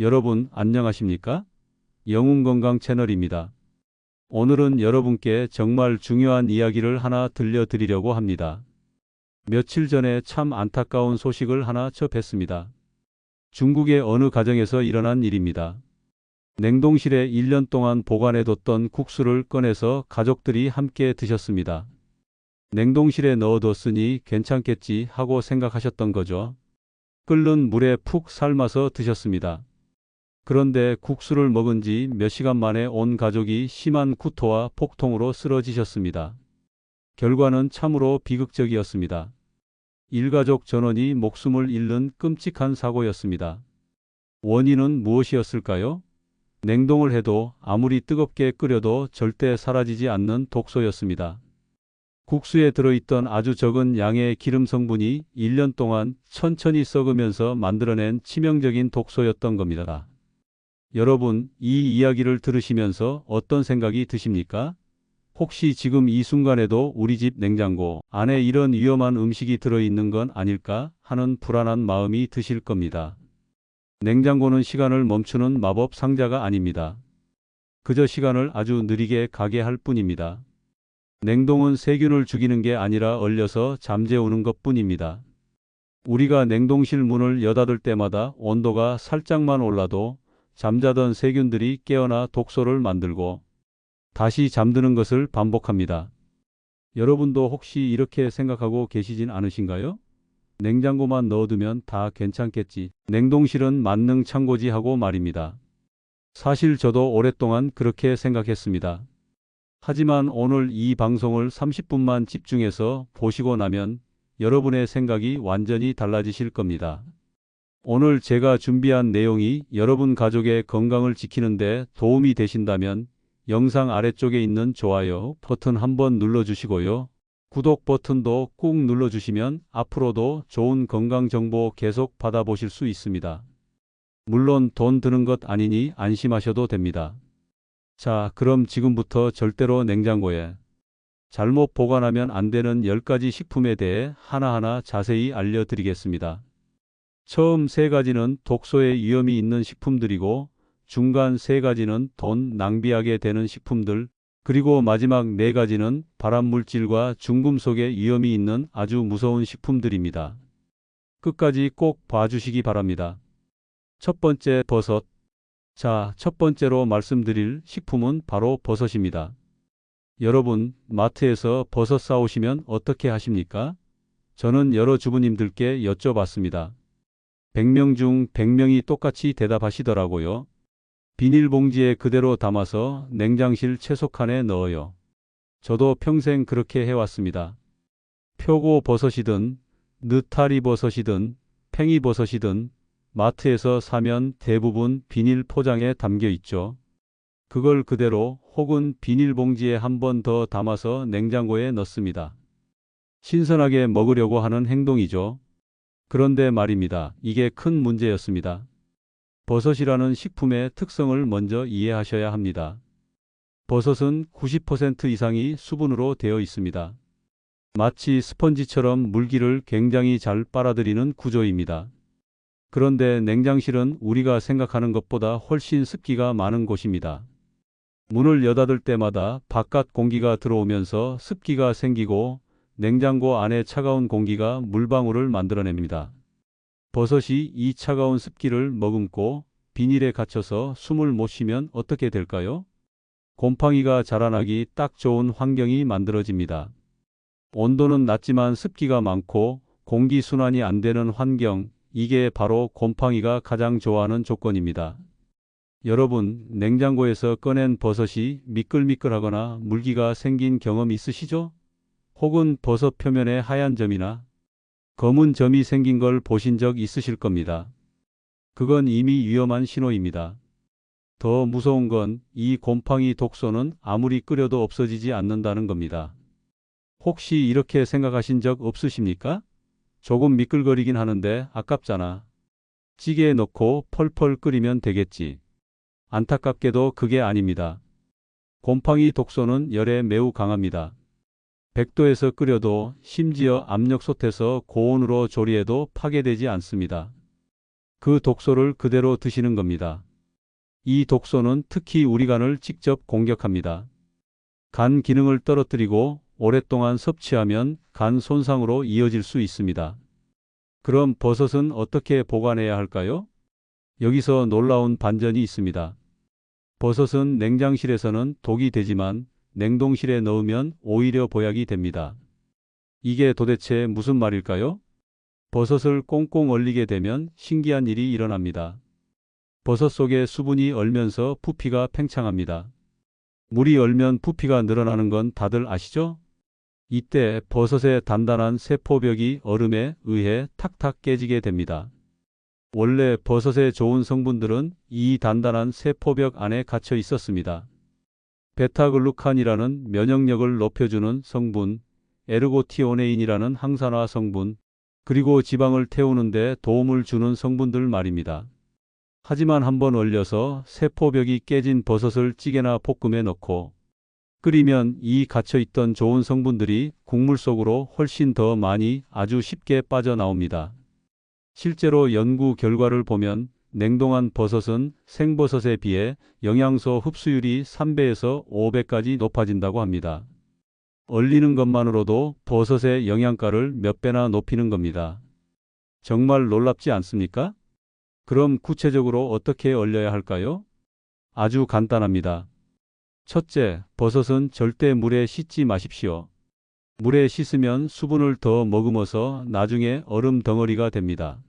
여러분 안녕하십니까? 영웅건강 채널입니다. 오늘은 여러분께 정말 중요한 이야기를 하나 들려드리려고 합니다. 며칠 전에 참 안타까운 소식을 하나 접했습니다. 중국의 어느 가정에서 일어난 일입니다. 냉동실에 1년 동안 보관해뒀던 국수를 꺼내서 가족들이 함께 드셨습니다. 냉동실에 넣어뒀으니 괜찮겠지 하고 생각하셨던 거죠. 끓는 물에 푹 삶아서 드셨습니다. 그런데 국수를 먹은 지 몇 시간 만에 온 가족이 심한 구토와 폭통으로 쓰러지셨습니다. 결과는 참으로 비극적이었습니다. 일가족 전원이 목숨을 잃는 끔찍한 사고였습니다. 원인은 무엇이었을까요? 냉동을 해도 아무리 뜨겁게 끓여도 절대 사라지지 않는 독소였습니다. 국수에 들어있던 아주 적은 양의 기름 성분이 1년 동안 천천히 썩으면서 만들어낸 치명적인 독소였던 겁니다. 여러분, 이 이야기를 들으시면서 어떤 생각이 드십니까? 혹시 지금 이 순간에도 우리 집 냉장고 안에 이런 위험한 음식이 들어있는 건 아닐까 하는 불안한 마음이 드실 겁니다. 냉장고는 시간을 멈추는 마법 상자가 아닙니다. 그저 시간을 아주 느리게 가게 할 뿐입니다. 냉동은 세균을 죽이는 게 아니라 얼려서 잠재우는 것 뿐입니다. 우리가 냉동실 문을 여닫을 때마다 온도가 살짝만 올라도 잠자던 세균들이 깨어나 독소를 만들고 다시 잠드는 것을 반복합니다. 여러분도 혹시 이렇게 생각하고 계시진 않으신가요? 냉장고만 넣어두면 다 괜찮겠지. 냉동실은 만능 창고지 하고 말입니다. 사실 저도 오랫동안 그렇게 생각했습니다. 하지만 오늘 이 방송을 30분만 집중해서 보시고 나면 여러분의 생각이 완전히 달라지실 겁니다. 오늘 제가 준비한 내용이 여러분 가족의 건강을 지키는데 도움이 되신다면 영상 아래쪽에 있는 좋아요 버튼 한번 눌러주시고요. 구독 버튼도 꾹 눌러주시면 앞으로도 좋은 건강 정보 계속 받아보실 수 있습니다. 물론 돈 드는 것 아니니 안심하셔도 됩니다. 자, 그럼 지금부터 절대로 냉장고에 잘못 보관하면 안 되는 10가지 식품에 대해 하나하나 자세히 알려드리겠습니다. 처음 세 가지는 독소의 위험이 있는 식품들이고 중간 세 가지는 돈 낭비하게 되는 식품들 그리고 마지막 네 가지는 발암물질과 중금속의 위험이 있는 아주 무서운 식품들입니다. 끝까지 꼭 봐주시기 바랍니다. 첫 번째 버섯. 자, 첫 번째로 말씀드릴 식품은 바로 버섯입니다. 여러분, 마트에서 버섯 사오시면 어떻게 하십니까? 저는 여러 주부님들께 여쭤봤습니다. 100명 중 100명이 똑같이 대답하시더라고요. 비닐봉지에 그대로 담아서 냉장실 채소칸에 넣어요. 저도 평생 그렇게 해왔습니다. 표고 버섯이든 느타리 버섯이든 팽이버섯이든 마트에서 사면 대부분 비닐 포장에 담겨 있죠. 그걸 그대로 혹은 비닐봉지에 한 번 더 담아서 냉장고에 넣습니다. 신선하게 먹으려고 하는 행동이죠. 그런데 말입니다. 이게 큰 문제였습니다. 버섯이라는 식품의 특성을 먼저 이해하셔야 합니다. 버섯은 90% 이상이 수분으로 되어 있습니다. 마치 스펀지처럼 물기를 굉장히 잘 빨아들이는 구조입니다. 그런데 냉장실은 우리가 생각하는 것보다 훨씬 습기가 많은 곳입니다. 문을 여닫을 때마다 바깥 공기가 들어오면서 습기가 생기고 냉장고 안에 차가운 공기가 물방울을 만들어냅니다. 버섯이 이 차가운 습기를 머금고 비닐에 갇혀서 숨을 못 쉬면 어떻게 될까요? 곰팡이가 자라나기 딱 좋은 환경이 만들어집니다. 온도는 낮지만 습기가 많고 공기 순환이 안 되는 환경, 이게 바로 곰팡이가 가장 좋아하는 조건입니다. 여러분, 냉장고에서 꺼낸 버섯이 미끌미끌하거나 물기가 생긴 경험 있으시죠? 혹은 버섯 표면에 하얀 점이나 검은 점이 생긴 걸 보신 적 있으실 겁니다. 그건 이미 위험한 신호입니다. 더 무서운 건 이 곰팡이 독소는 아무리 끓여도 없어지지 않는다는 겁니다. 혹시 이렇게 생각하신 적 없으십니까? 조금 미끌거리긴 하는데 아깝잖아. 찌개에 넣고 펄펄 끓이면 되겠지. 안타깝게도 그게 아닙니다. 곰팡이 독소는 열에 매우 강합니다. 100도에서 끓여도 심지어 압력솥에서 고온으로 조리해도 파괴되지 않습니다. 그 독소를 그대로 드시는 겁니다. 이 독소는 특히 우리 간을 직접 공격합니다. 간 기능을 떨어뜨리고 오랫동안 섭취하면 간 손상으로 이어질 수 있습니다. 그럼 버섯은 어떻게 보관해야 할까요? 여기서 놀라운 반전이 있습니다. 버섯은 냉장실에서는 독이 되지만 냉동실에 넣으면 오히려 보약이 됩니다. 이게 도대체 무슨 말일까요? 버섯을 꽁꽁 얼리게 되면 신기한 일이 일어납니다. 버섯 속에 수분이 얼면서 부피가 팽창합니다. 물이 얼면 부피가 늘어나는 건 다들 아시죠? 이때 버섯의 단단한 세포벽이 얼음에 의해 탁탁 깨지게 됩니다. 원래 버섯의 좋은 성분들은 이 단단한 세포벽 안에 갇혀 있었습니다. 베타글루칸이라는 면역력을 높여주는 성분, 에르고티오네인이라는 항산화 성분, 그리고 지방을 태우는데 도움을 주는 성분들 말입니다. 하지만 한번 얼려서 세포벽이 깨진 버섯을 찌개나 볶음에 넣고 끓이면 이 갇혀있던 좋은 성분들이 국물 속으로 훨씬 더 많이 아주 쉽게 빠져나옵니다. 실제로 연구 결과를 보면 냉동한 버섯은 생버섯에 비해 영양소 흡수율이 3배에서 5배까지 높아진다고 합니다. 얼리는 것만으로도 버섯의 영양가를 몇 배나 높이는 겁니다. 정말 놀랍지 않습니까? 그럼 구체적으로 어떻게 얼려야 할까요? 아주 간단합니다. 첫째, 버섯은 절대 물에 씻지 마십시오. 물에 씻으면 수분을 더 머금어서 나중에 얼음 덩어리가 됩니다.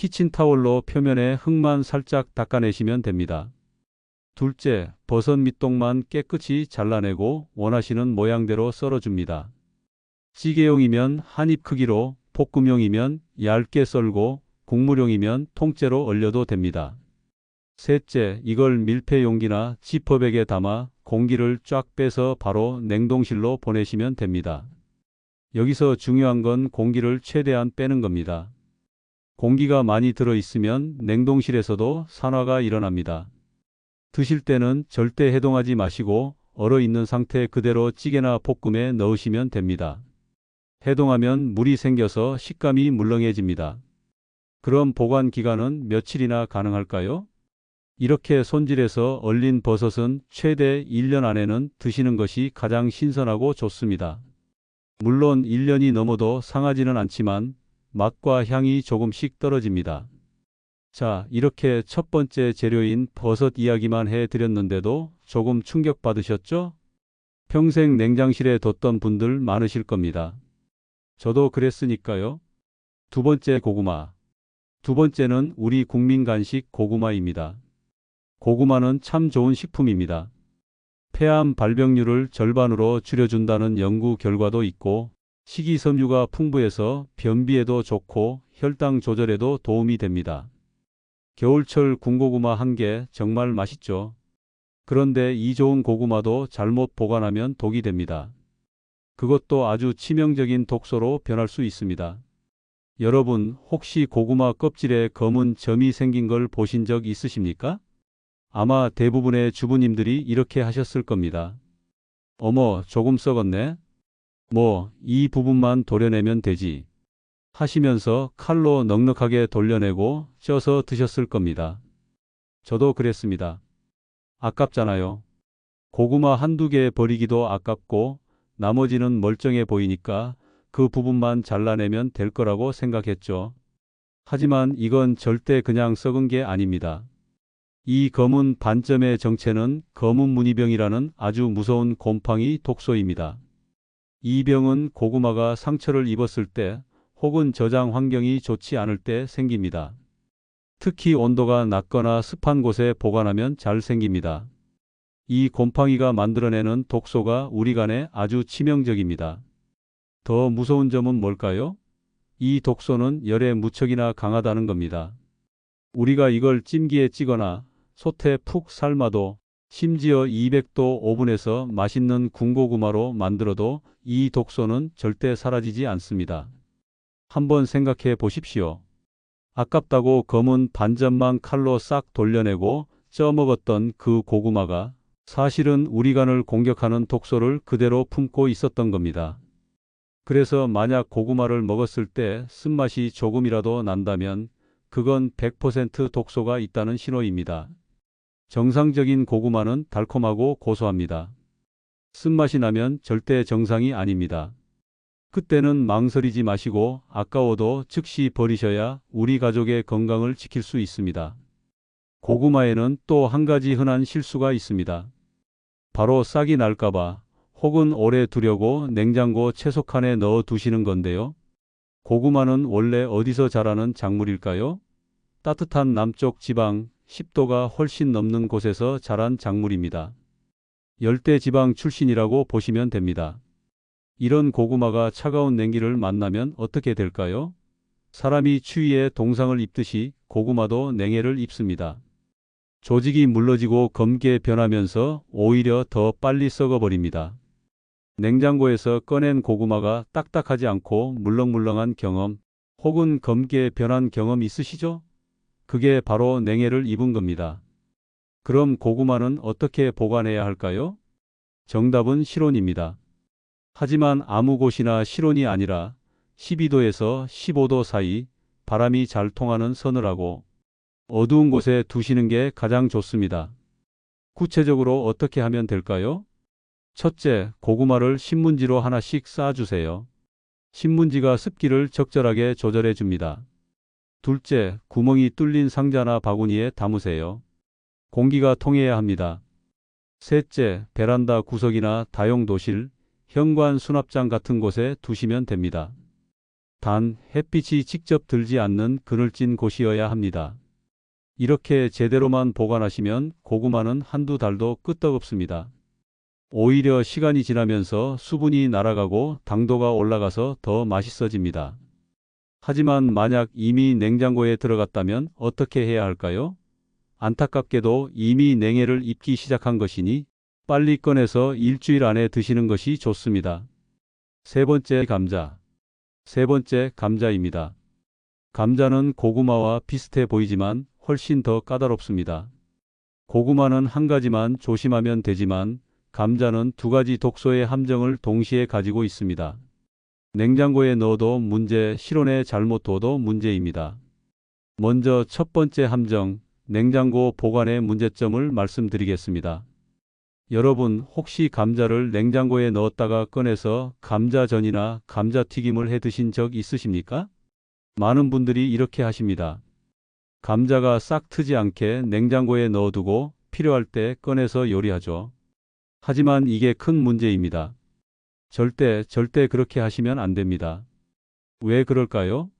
키친타월로 표면에 흙만 살짝 닦아내시면 됩니다. 둘째, 버섯 밑동만 깨끗이 잘라내고 원하시는 모양대로 썰어줍니다. 찌개용이면 한 입 크기로, 볶음용이면 얇게 썰고 국물용이면 통째로 얼려도 됩니다. 셋째, 이걸 밀폐 용기나 지퍼백에 담아 공기를 쫙 빼서 바로 냉동실로 보내시면 됩니다. 여기서 중요한 건 공기를 최대한 빼는 겁니다. 공기가 많이 들어 있으면 냉동실에서도 산화가 일어납니다. 드실 때는 절대 해동하지 마시고 얼어 있는 상태 그대로 찌개나 볶음에 넣으시면 됩니다. 해동하면 물이 생겨서 식감이 물렁해집니다. 그럼 보관 기간은 며칠이나 가능할까요? 이렇게 손질해서 얼린 버섯은 최대 1년 안에는 드시는 것이 가장 신선하고 좋습니다. 물론 1년이 넘어도 상하지는 않지만 맛과 향이 조금씩 떨어집니다. 자, 이렇게 첫 번째 재료인 버섯 이야기만 해드렸는데도 조금 충격받으셨죠? 평생 냉장실에 뒀던 분들 많으실 겁니다. 저도 그랬으니까요. 두 번째 고구마. 두 번째는 우리 국민 간식 고구마입니다. 고구마는 참 좋은 식품입니다. 폐암 발병률을 절반으로 줄여준다는 연구 결과도 있고 식이섬유가 풍부해서 변비에도 좋고 혈당 조절에도 도움이 됩니다. 겨울철 군고구마 한 개 정말 맛있죠. 그런데 이 좋은 고구마도 잘못 보관하면 독이 됩니다. 그것도 아주 치명적인 독소로 변할 수 있습니다. 여러분 혹시 고구마 껍질에 검은 점이 생긴 걸 보신 적 있으십니까? 아마 대부분의 주부님들이 이렇게 하셨을 겁니다. 어머 조금 썩었네. 뭐 이 부분만 도려내면 되지. 하시면서 칼로 넉넉하게 돌려내고 쪄서 드셨을 겁니다. 저도 그랬습니다. 아깝잖아요. 고구마 한두 개 버리기도 아깝고 나머지는 멀쩡해 보이니까 그 부분만 잘라내면 될 거라고 생각했죠. 하지만 이건 절대 그냥 썩은 게 아닙니다. 이 검은 반점의 정체는 검은 무늬병이라는 아주 무서운 곰팡이 독소입니다. 이 병은 고구마가 상처를 입었을 때 혹은 저장 환경이 좋지 않을 때 생깁니다. 특히 온도가 낮거나 습한 곳에 보관하면 잘 생깁니다. 이 곰팡이가 만들어내는 독소가 우리 간에 아주 치명적입니다. 더 무서운 점은 뭘까요? 이 독소는 열에 무척이나 강하다는 겁니다. 우리가 이걸 찜기에 찌거나 솥에 푹 삶아도 심지어 200도 오븐에서 맛있는 군고구마로 만들어도 이 독소는 절대 사라지지 않습니다. 한번 생각해 보십시오. 아깝다고 검은 반점만 칼로 싹 돌려내고 쪄먹었던 그 고구마가 사실은 우리 간을 공격하는 독소를 그대로 품고 있었던 겁니다. 그래서 만약 고구마를 먹었을 때 쓴맛이 조금이라도 난다면 그건 100% 독소가 있다는 신호입니다. 정상적인 고구마는 달콤하고 고소합니다. 쓴맛이 나면 절대 정상이 아닙니다. 그때는 망설이지 마시고 아까워도 즉시 버리셔야 우리 가족의 건강을 지킬 수 있습니다. 고구마에는 또 한 가지 흔한 실수가 있습니다. 바로 싹이 날까봐 혹은 오래 두려고 냉장고 채소칸에 넣어 두시는 건데요. 고구마는 원래 어디서 자라는 작물일까요? 따뜻한 남쪽 지방 10도가 훨씬 넘는 곳에서 자란 작물입니다. 열대 지방 출신이라고 보시면 됩니다. 이런 고구마가 차가운 냉기를 만나면 어떻게 될까요? 사람이 추위에 동상을 입듯이 고구마도 냉해를 입습니다. 조직이 물러지고 검게 변하면서 오히려 더 빨리 썩어버립니다. 냉장고에서 꺼낸 고구마가 딱딱하지 않고 물렁물렁한 경험 혹은 검게 변한 경험 있으시죠? 그게 바로 냉해를 입은 겁니다. 그럼 고구마는 어떻게 보관해야 할까요? 정답은 실온입니다. 하지만 아무 곳이나 실온이 아니라 12도에서 15도 사이 바람이 잘 통하는 서늘하고 어두운 곳에 두시는 게 가장 좋습니다. 구체적으로 어떻게 하면 될까요? 첫째, 고구마를 신문지로 하나씩 쌓아주세요. 신문지가 습기를 적절하게 조절해 줍니다. 둘째, 구멍이 뚫린 상자나 바구니에 담으세요. 공기가 통해야 합니다. 셋째, 베란다 구석이나 다용도실, 현관 수납장 같은 곳에 두시면 됩니다. 단, 햇빛이 직접 들지 않는 그늘진 곳이어야 합니다. 이렇게 제대로만 보관하시면 고구마는 한두 달도 끄떡없습니다. 오히려 시간이 지나면서 수분이 날아가고 당도가 올라가서 더 맛있어집니다. 하지만 만약 이미 냉장고에 들어갔다면 어떻게 해야 할까요? 안타깝게도 이미 냉해를 입기 시작한 것이니 빨리 꺼내서 일주일 안에 드시는 것이 좋습니다. 세 번째 감자. 세 번째 감자입니다. 감자는 고구마와 비슷해 보이지만 훨씬 더 까다롭습니다. 고구마는 한 가지만 조심하면 되지만 감자는 두 가지 독소의 함정을 동시에 가지고 있습니다. 냉장고에 넣어도 문제, 실온에 잘못 둬도 문제입니다. 먼저 첫 번째 함정, 냉장고 보관의 문제점을 말씀드리겠습니다. 여러분 혹시 감자를 냉장고에 넣었다가 꺼내서 감자전이나 감자튀김을 해 드신 적 있으십니까? 많은 분들이 이렇게 하십니다. 감자가 싹 트지 않게 냉장고에 넣어두고 필요할 때 꺼내서 요리하죠. 하지만 이게 큰 문제입니다. 절대, 절대 그렇게 하시면 안 됩니다. 왜 그럴까요?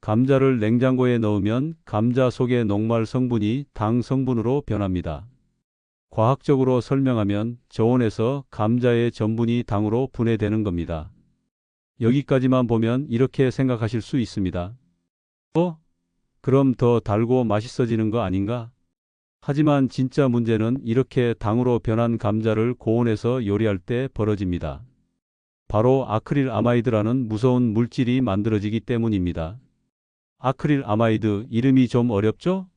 감자를 냉장고에 넣으면 감자 속의 녹말 성분이 당 성분으로 변합니다. 과학적으로 설명하면 저온에서 감자의 전분이 당으로 분해되는 겁니다. 여기까지만 보면 이렇게 생각하실 수 있습니다. 어? 그럼 더 달고 맛있어지는 거 아닌가? 하지만 진짜 문제는 이렇게 당으로 변한 감자를 고온에서 요리할 때 벌어집니다. 바로 아크릴 아마이드라는 무서운 물질이 만들어지기 때문입니다. 아크릴 아마이드 이름이 좀 어렵죠?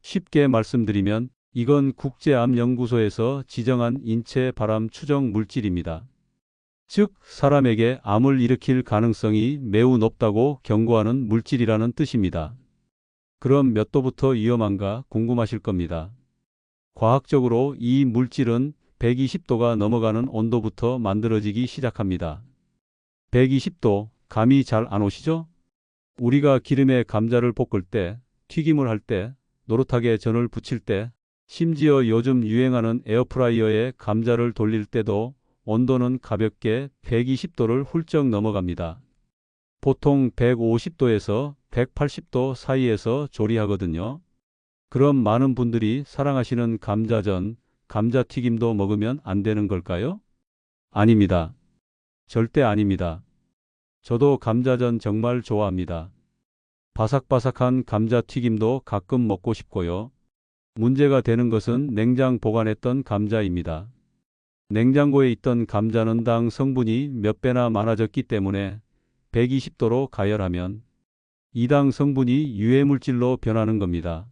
쉽게 말씀드리면 이건 국제암연구소에서 지정한 인체 바람 추정 물질입니다. 즉, 사람에게 암을 일으킬 가능성이 매우 높다고 경고하는 물질이라는 뜻입니다. 그럼 몇 도부터 위험한가 궁금하실 겁니다. 과학적으로 이 물질은 120도가 넘어가는 온도부터 만들어지기 시작합니다. 120도, 감이 잘 안 오시죠? 우리가 기름에 감자를 볶을 때, 튀김을 할 때, 노릇하게 전을 부칠 때, 심지어 요즘 유행하는 에어프라이어에 감자를 돌릴 때도 온도는 가볍게 120도를 훌쩍 넘어갑니다. 보통 150도에서 180도 사이에서 조리하거든요. 그럼 많은 분들이 사랑하시는 감자전, 감자튀김도 먹으면 안 되는 걸까요? 아닙니다. 절대 아닙니다. 저도 감자전 정말 좋아합니다. 바삭바삭한 감자튀김도 가끔 먹고 싶고요. 문제가 되는 것은 냉장 보관했던 감자입니다. 냉장고에 있던 감자는 당 성분이 몇 배나 많아졌기 때문에 120도로 가열하면 이당 성분이 유해물질로 변하는 겁니다.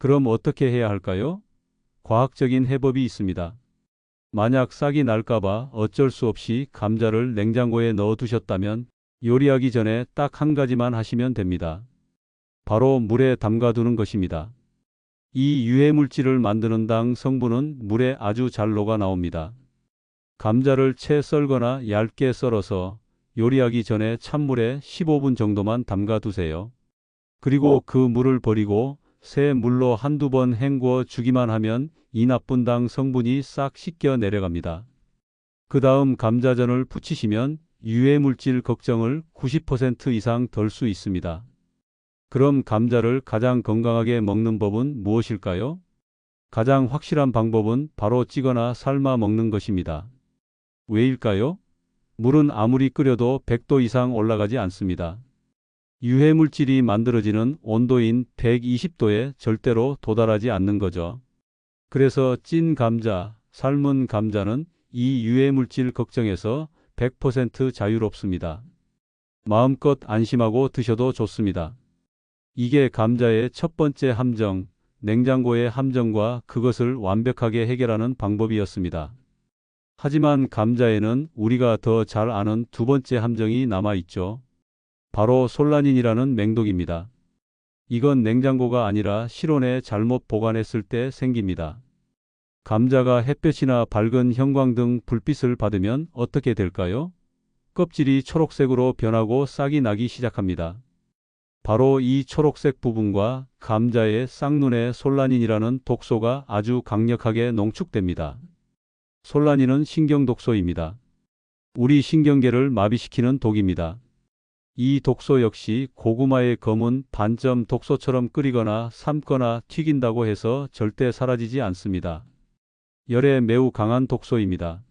그럼 어떻게 해야 할까요? 과학적인 해법이 있습니다. 만약 싹이 날까봐 어쩔 수 없이 감자를 냉장고에 넣어 두셨다면 요리하기 전에 딱 한 가지만 하시면 됩니다. 바로 물에 담가두는 것입니다. 이 유해물질을 만드는 당 성분은 물에 아주 잘 녹아 나옵니다. 감자를 채 썰거나 얇게 썰어서 요리하기 전에 찬물에 15분 정도만 담가 두세요. 그리고 그 물을 버리고 새 물로 한두 번 헹구어 주기만 하면 이 나쁜 당 성분이 싹 씻겨 내려갑니다. 그 다음 감자전을 부치시면 유해물질 걱정을 90% 이상 덜 수 있습니다. 그럼 감자를 가장 건강하게 먹는 법은 무엇일까요? 가장 확실한 방법은 바로 찌거나 삶아 먹는 것입니다. 왜일까요? 물은 아무리 끓여도 100도 이상 올라가지 않습니다. 유해물질이 만들어지는 온도인 120도에 절대로 도달하지 않는 거죠. 그래서 찐 감자, 삶은 감자는 이 유해물질 걱정에서 100% 자유롭습니다. 마음껏 안심하고 드셔도 좋습니다. 이게 감자의 첫 번째 함정, 냉장고의 함정과 그것을 완벽하게 해결하는 방법이었습니다. 하지만 감자에는 우리가 더 잘 아는 두 번째 함정이 남아 있죠. 바로 솔라닌이라는 맹독입니다. 이건 냉장고가 아니라 실온에 잘못 보관했을 때 생깁니다. 감자가 햇볕이나 밝은 형광 등 불빛을 받으면 어떻게 될까요? 껍질이 초록색으로 변하고 싹이 나기 시작합니다. 바로 이 초록색 부분과 감자의 쌍눈에 솔라닌이라는 독소가 아주 강력하게 농축됩니다. 솔라닌은 신경독소입니다. 우리 신경계를 마비시키는 독입니다. 이 독소 역시 고구마의 검은 반점 독소처럼 끓이거나 삶거나 튀긴다고 해서 절대 사라지지 않습니다. 열에 매우 강한 독소입니다.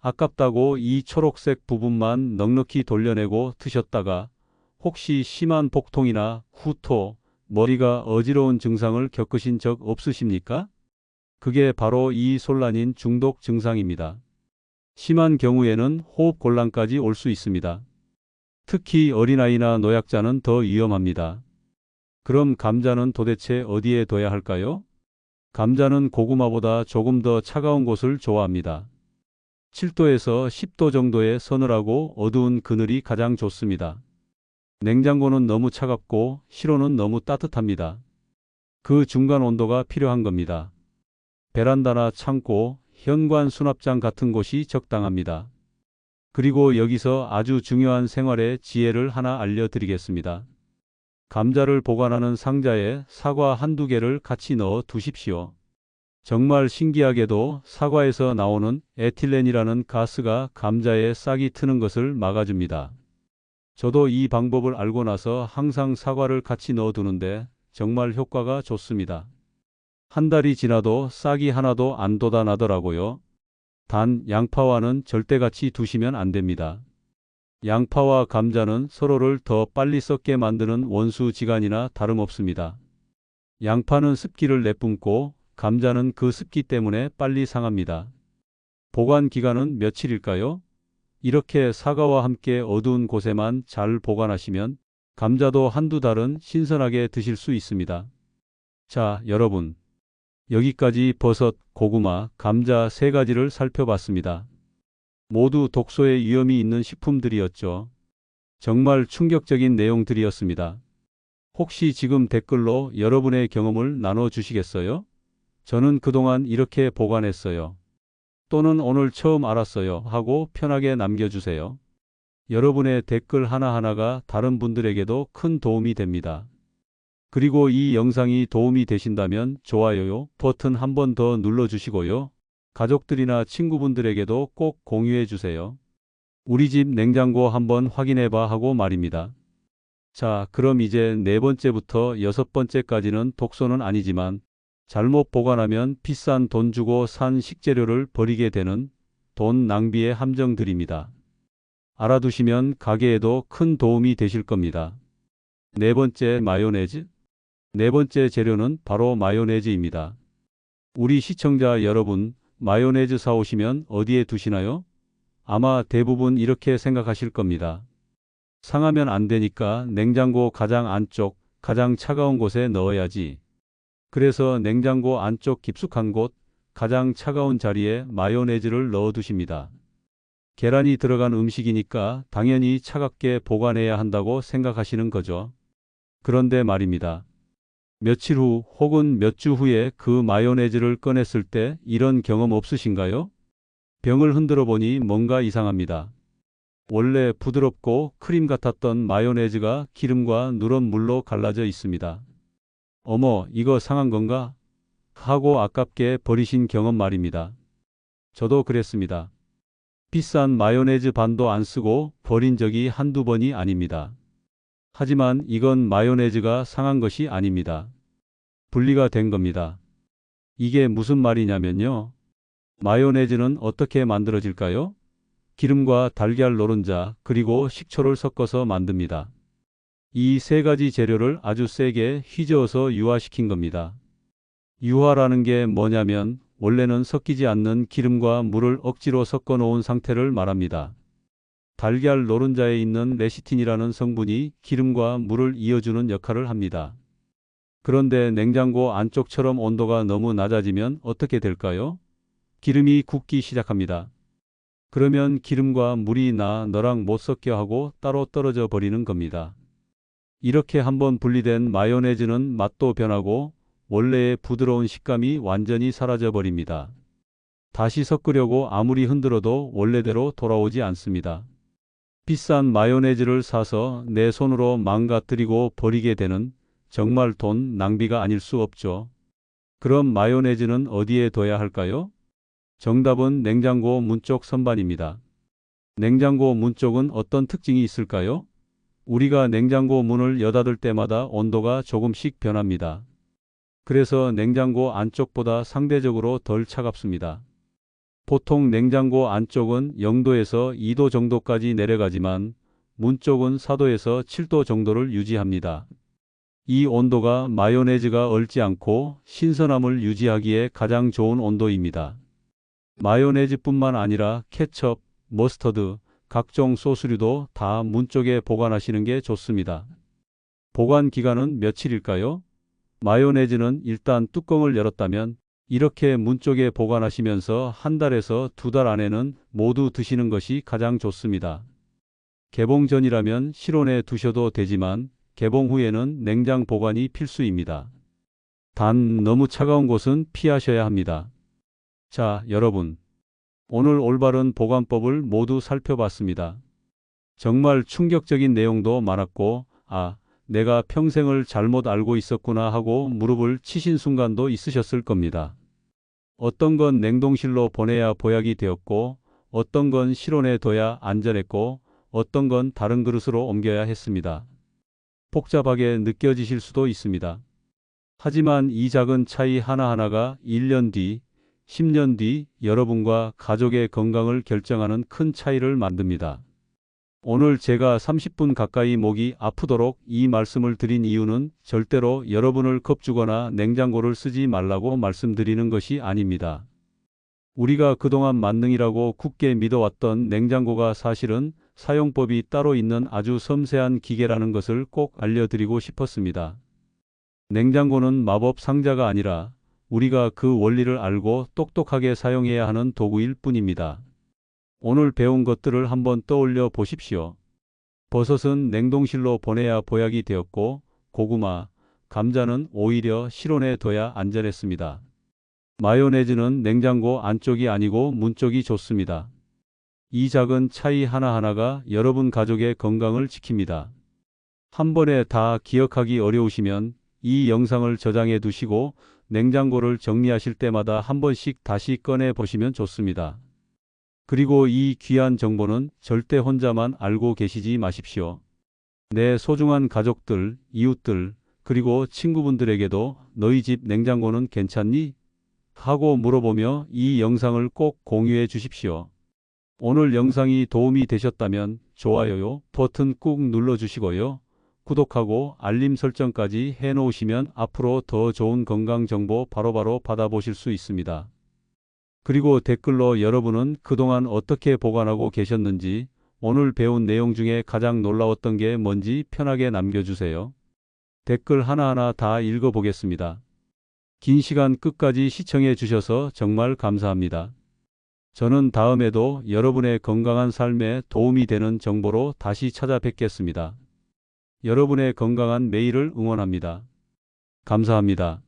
아깝다고 이 초록색 부분만 넉넉히 돌려내고 드셨다가 혹시 심한 복통이나 후토, 머리가 어지러운 증상을 겪으신 적 없으십니까? 그게 바로 이 솔라닌 중독 증상입니다. 심한 경우에는 호흡 곤란까지 올 수 있습니다. 특히 어린아이나 노약자는 더 위험합니다. 그럼 감자는 도대체 어디에 둬야 할까요? 감자는 고구마보다 조금 더 차가운 곳을 좋아합니다. 7도에서 10도 정도의 서늘하고 어두운 그늘이 가장 좋습니다. 냉장고는 너무 차갑고 실온은 너무 따뜻합니다. 그 중간 온도가 필요한 겁니다. 베란다나 창고, 현관 수납장 같은 곳이 적당합니다. 그리고 여기서 아주 중요한 생활의 지혜를 하나 알려드리겠습니다. 감자를 보관하는 상자에 사과 한두 개를 같이 넣어 두십시오. 정말 신기하게도 사과에서 나오는 에틸렌이라는 가스가 감자에 싹이 트는 것을 막아줍니다. 저도 이 방법을 알고 나서 항상 사과를 같이 넣어 두는데 정말 효과가 좋습니다. 한 달이 지나도 싹이 하나도 안 돋아나더라고요. 단 양파와는 절대 같이 두시면 안 됩니다. 양파와 감자는 서로를 더 빨리 썩게 만드는 원수지간이나 다름없습니다. 양파는 습기를 내뿜고 감자는 그 습기 때문에 빨리 상합니다. 보관 기간은 며칠일까요? 이렇게 사과와 함께 어두운 곳에만 잘 보관하시면 감자도 한두 달은 신선하게 드실 수 있습니다. 자, 여러분. 여기까지 버섯, 고구마, 감자 세 가지를 살펴봤습니다. 모두 독소의 위험이 있는 식품들이었죠. 정말 충격적인 내용들이었습니다. 혹시 지금 댓글로 여러분의 경험을 나눠 주시겠어요? 저는 그동안 이렇게 보관했어요. 또는 오늘 처음 알았어요 하고 편하게 남겨주세요. 여러분의 댓글 하나하나가 다른 분들에게도 큰 도움이 됩니다. 그리고 이 영상이 도움이 되신다면 좋아요 버튼 한 번 더 눌러주시고요. 가족들이나 친구분들에게도 꼭 공유해 주세요. 우리 집 냉장고 한번 확인해 봐 하고 말입니다. 자, 그럼 이제 네 번째부터 여섯 번째까지는 독소는 아니지만 잘못 보관하면 비싼 돈 주고 산 식재료를 버리게 되는 돈 낭비의 함정들입니다. 알아두시면 가게에도 큰 도움이 되실 겁니다. 네 번째 마요네즈. 네 번째 재료는 바로 마요네즈입니다. 우리 시청자 여러분, 마요네즈 사오시면 어디에 두시나요? 아마 대부분 이렇게 생각하실 겁니다. 상하면 안 되니까 냉장고 가장 안쪽, 가장 차가운 곳에 넣어야지. 그래서 냉장고 안쪽 깊숙한 곳, 가장 차가운 자리에 마요네즈를 넣어 두십니다. 계란이 들어간 음식이니까 당연히 차갑게 보관해야 한다고 생각하시는 거죠. 그런데 말입니다. 며칠 후 혹은 몇 주 후에 그 마요네즈를 꺼냈을 때 이런 경험 없으신가요? 병을 흔들어 보니 뭔가 이상합니다. 원래 부드럽고 크림 같았던 마요네즈가 기름과 누런 물로 갈라져 있습니다. 어머, 이거 상한 건가? 하고 아깝게 버리신 경험 말입니다. 저도 그랬습니다. 비싼 마요네즈 반도 안 쓰고 버린 적이 한두 번이 아닙니다. 하지만 이건 마요네즈가 상한 것이 아닙니다. 분리가 된 겁니다. 이게 무슨 말이냐면요. 마요네즈는 어떻게 만들어질까요? 기름과 달걀 노른자 그리고 식초를 섞어서 만듭니다. 이 세 가지 재료를 아주 세게 휘저어서 유화시킨 겁니다. 유화라는 게 뭐냐면 원래는 섞이지 않는 기름과 물을 억지로 섞어 놓은 상태를 말합니다. 달걀 노른자에 있는 레시틴이라는 성분이 기름과 물을 이어주는 역할을 합니다. 그런데 냉장고 안쪽처럼 온도가 너무 낮아지면 어떻게 될까요? 기름이 굳기 시작합니다. 그러면 기름과 물이 나 너랑 못 섞여 하고 따로 떨어져 버리는 겁니다. 이렇게 한번 분리된 마요네즈는 맛도 변하고 원래의 부드러운 식감이 완전히 사라져 버립니다. 다시 섞으려고 아무리 흔들어도 원래대로 돌아오지 않습니다. 비싼 마요네즈를 사서 내 손으로 망가뜨리고 버리게 되는 정말 돈 낭비가 아닐 수 없죠. 그럼 마요네즈는 어디에 둬야 할까요? 정답은 냉장고 문쪽 선반입니다. 냉장고 문 쪽은 어떤 특징이 있을까요? 우리가 냉장고 문을 여닫을 때마다 온도가 조금씩 변합니다. 그래서 냉장고 안쪽보다 상대적으로 덜 차갑습니다. 보통 냉장고 안쪽은 0도에서 2도 정도까지 내려가지만 문 쪽은 4도에서 7도 정도를 유지합니다. 이 온도가 마요네즈가 얼지 않고 신선함을 유지하기에 가장 좋은 온도입니다. 마요네즈뿐만 아니라 케첩, 머스터드, 각종 소스류도 다 문 쪽에 보관하시는 게 좋습니다. 보관 기간은 며칠일까요? 마요네즈는 일단 뚜껑을 열었다면 이렇게 문 쪽에 보관하시면서 한 달에서 두 달 안에는 모두 드시는 것이 가장 좋습니다. 개봉 전이라면 실온에 두셔도 되지만 개봉 후에는 냉장 보관이 필수입니다. 단 너무 차가운 곳은 피하셔야 합니다. 자, 여러분. 오늘 올바른 보관법을 모두 살펴봤습니다. 정말 충격적인 내용도 많았고, 아, 내가 평생을 잘못 알고 있었구나 하고 무릎을 치신 순간도 있으셨을 겁니다. 어떤 건 냉동실로 보내야 보약이 되었고, 어떤 건 실온에 둬야 안전했고, 어떤 건 다른 그릇으로 옮겨야 했습니다. 복잡하게 느껴지실 수도 있습니다. 하지만 이 작은 차이 하나하나가 1년 뒤, 10년 뒤 여러분과 가족의 건강을 결정하는 큰 차이를 만듭니다. 오늘 제가 30분 가까이 목이 아프도록 이 말씀을 드린 이유는 절대로 여러분을 겁주거나 냉장고를 쓰지 말라고 말씀드리는 것이 아닙니다. 우리가 그동안 만능이라고 굳게 믿어왔던 냉장고가 사실은 사용법이 따로 있는 아주 섬세한 기계라는 것을 꼭 알려드리고 싶었습니다. 냉장고는 마법 상자가 아니라 우리가 그 원리를 알고 똑똑하게 사용해야 하는 도구일 뿐입니다. 오늘 배운 것들을 한번 떠올려 보십시오. 버섯은 냉동실로 보내야 보약이 되었고 고구마, 감자는 오히려 실온에 둬야 안전했습니다. 마요네즈는 냉장고 안쪽이 아니고 문 쪽이 좋습니다. 이 작은 차이 하나하나가 여러분 가족의 건강을 지킵니다. 한 번에 다 기억하기 어려우시면 이 영상을 저장해 두시고 냉장고를 정리하실 때마다 한 번씩 다시 꺼내 보시면 좋습니다. 그리고 이 귀한 정보는 절대 혼자만 알고 계시지 마십시오. 내 소중한 가족들, 이웃들, 그리고 친구분들에게도 너희 집 냉장고는 괜찮니? 하고 물어보며 이 영상을 꼭 공유해 주십시오. 오늘 영상이 도움이 되셨다면 좋아요 버튼 꾹 눌러 주시고요. 구독하고 알림 설정까지 해 놓으시면 앞으로 더 좋은 건강 정보 바로바로 받아보실 수 있습니다. 그리고 댓글로 여러분은 그동안 어떻게 보관하고 계셨는지 오늘 배운 내용 중에 가장 놀라웠던 게 뭔지 편하게 남겨주세요. 댓글 하나하나 다 읽어보겠습니다. 긴 시간 끝까지 시청해 주셔서 정말 감사합니다. 저는 다음에도 여러분의 건강한 삶에 도움이 되는 정보로 다시 찾아뵙겠습니다. 여러분의 건강한 매일을 응원합니다. 감사합니다.